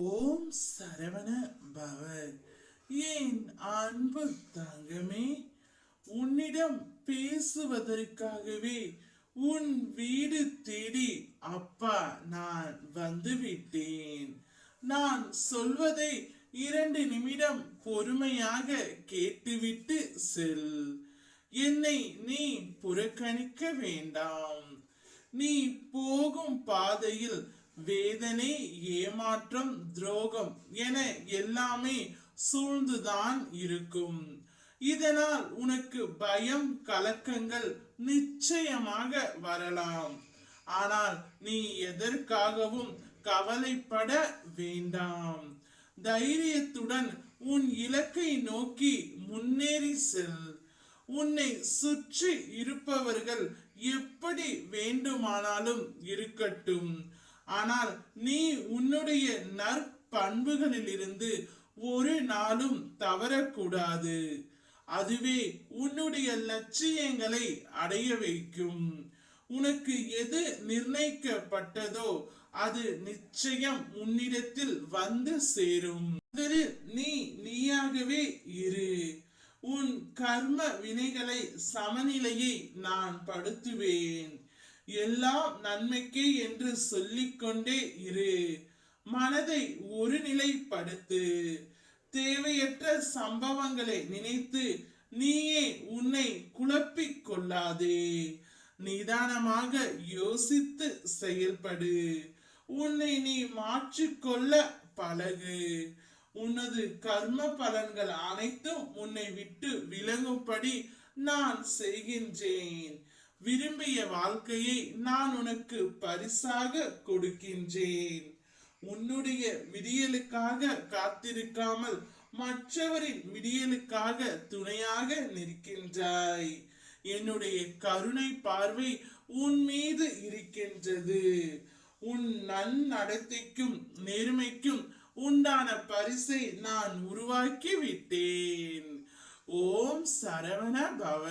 ஓம் சரவண பவ ஏன் அன்பு தங்கமே உன்னிடம் பேசுவதற்காகவே உன் வீடு தேடி அப்பா நான் வந்துவிட்டேன். நான் சொல்வதை இரண்டு நிமிடம் பொறுமையாக கேட்டுவிட்டு செல். என்னை நீ புறக்கணிக்க வேண்டாம். நீ போகும் பாதையில் வேதனை ஏமாற்றம் துரோகம் என எல்லாமே சூழ்ந்துதான் இருக்கும். இதனால் உனக்கு பயம் கலக்கங்கள் நிச்சயமாக வரலாம். ஆனால் நீ எதற்காகவும் கவலைப்பட வேண்டாம். தைரியத்துடன் உன் இலக்கை நோக்கி முன்னேறி செல். உன்னை சுற்றி இருப்பவர்கள் எப்படி வேண்டுமானாலும் இருக்கட்டும். ஆனால் நீ உன்னுடைய நற்பண்புகளிலிருந்து ஒரு நாளும் தவறக்கூடாது. அதுவே உன்னுடைய லட்சியங்களை அடைய வைக்கும். உனக்கு எது நிர்ணயிக்கப்பட்டதோ அது நிச்சயம் உன்னிடத்தில் வந்து சேரும். முதலில் நீ நீயாகவே இரு. உன் கர்ம வினைகளை சமநிலையை நான் படுத்துவேன். எல்லாம் நன்மைக்கே என்று சொல்லிக்கொண்டே இரு. மனதை ஒருநிலைப்படுத்து. தேவையற்ற சம்பவங்களை நினைத்து நீயே உன்னை குழப்பிக் கொள்ளாதே நிதானமாக யோசித்து செயல்படு. உன்னை நீ மாற்றிக்கொள்ள பழகு. உனது கர்ம பலன்கள் அனைத்தும் உன்னை விட்டு விலகும்படி நான் செய்கின்றேன். விரும்பிய வாழ்க்கையை நான் உனக்கு பரிசாக கொடுக்கின்றேன். உன்னுடைய விடியலுக்காக காத்திருக்காமல் மற்றவரின் விடியலுக்காக துணையாக நிற்கின்றாய். என்னுடைய கருணை பார்வை உன் மீது இருக்கின்றது. உன் நன்னடத்தைக்கும் நேர்மைக்கும் உண்டான பரிசை நான் உருவாக்கி விட்டேன். ஓம் சரவண பவ.